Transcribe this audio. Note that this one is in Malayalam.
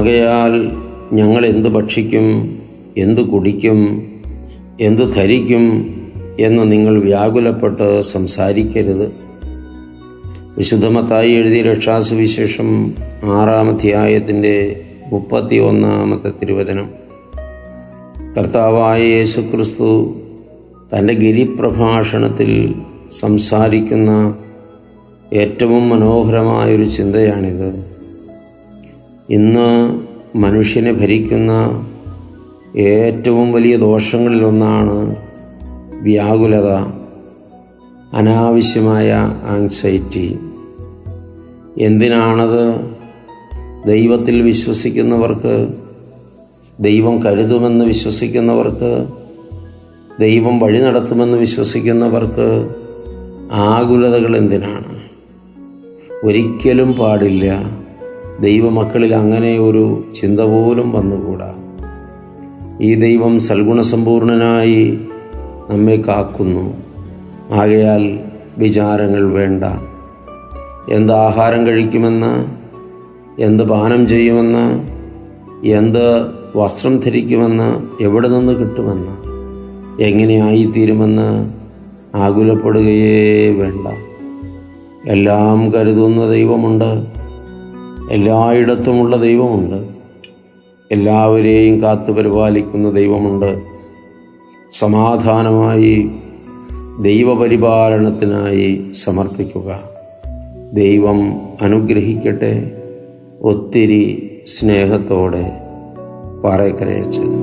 ആകയാൽ ഞങ്ങൾ എന്ത് ഭക്ഷിക്കും എന്ത് കുടിക്കും എന്തു ധരിക്കും എന്ന് നിങ്ങൾ വ്യാകുലപ്പെട്ട് സംസാരിക്കരുത്. വിശുദ്ധമത്തായി എഴുതിയ രക്ഷാസുവിശേഷം ആറാമധ്യായത്തിന്റെ മുപ്പത്തി ഒന്നാമത്തെ തിരുവചനം. കർത്താവായ യേശുക്രിസ്തു തന്റെ ഗിരിപ്രഭാഷണത്തിൽ സംസാരിക്കുന്ന ഏറ്റവും മനോഹരമായൊരു ചിന്തയാണിത്. ഇന്ന് മനുഷ്യനെ ഭരിക്കുന്ന ഏറ്റവും വലിയ ദോഷങ്ങളിലൊന്നാണ് വ്യാകുലത അനാവശ്യമായ ആങ്സൈറ്റി എന്തിനാണത് ദൈവത്തിൽ വിശ്വസിക്കുന്നവർക്ക് ദൈവം കരുതുമെന്ന് വിശ്വസിക്കുന്നവർക്ക് ദൈവം വഴി നടത്തുമെന്ന് വിശ്വസിക്കുന്നവർക്ക് ആകുലതകൾ എന്തിനാണ്? ഒരിക്കലും പാടില്ല. ദൈവമക്കളിൽ അങ്ങനെ ഒരു ചിന്ത പോലും വന്നുകൂടാ. ഈ ദൈവം സൽഗുണസമ്പൂർണനായി നമ്മെ കാക്കുന്നു. ആകയാൽ വിചാരങ്ങൾ വേണ്ട. എന്ത് ആഹാരം കഴിക്കുമെന്ന് എന്ത് പാനം ചെയ്യുമെന്ന് എന്ത് വസ്ത്രം ധരിക്കുമെന്ന് എവിടെ നിന്ന് കിട്ടുമെന്ന് എങ്ങനെയായിത്തീരുമെന്ന് ആകുലപ്പെടുകയേ വേണ്ട. എല്ലാം കരുതുന്ന ദൈവമുണ്ട്. എല്ലായിടത്തുമുള്ള ദൈവമുണ്ട്. എല്ലാവരെയും കാത്തു പരിപാലിക്കുന്ന ദൈവമുണ്ട്. സമാധാനമായി ദൈവപരിപാലനത്തിനായി സമർപ്പിക്കുക. ദൈവം അനുഗ്രഹിക്കട്ടെ. ഒത്തിരി സ്നേഹത്തോടെ പാറേക്കരയച്ചൻ.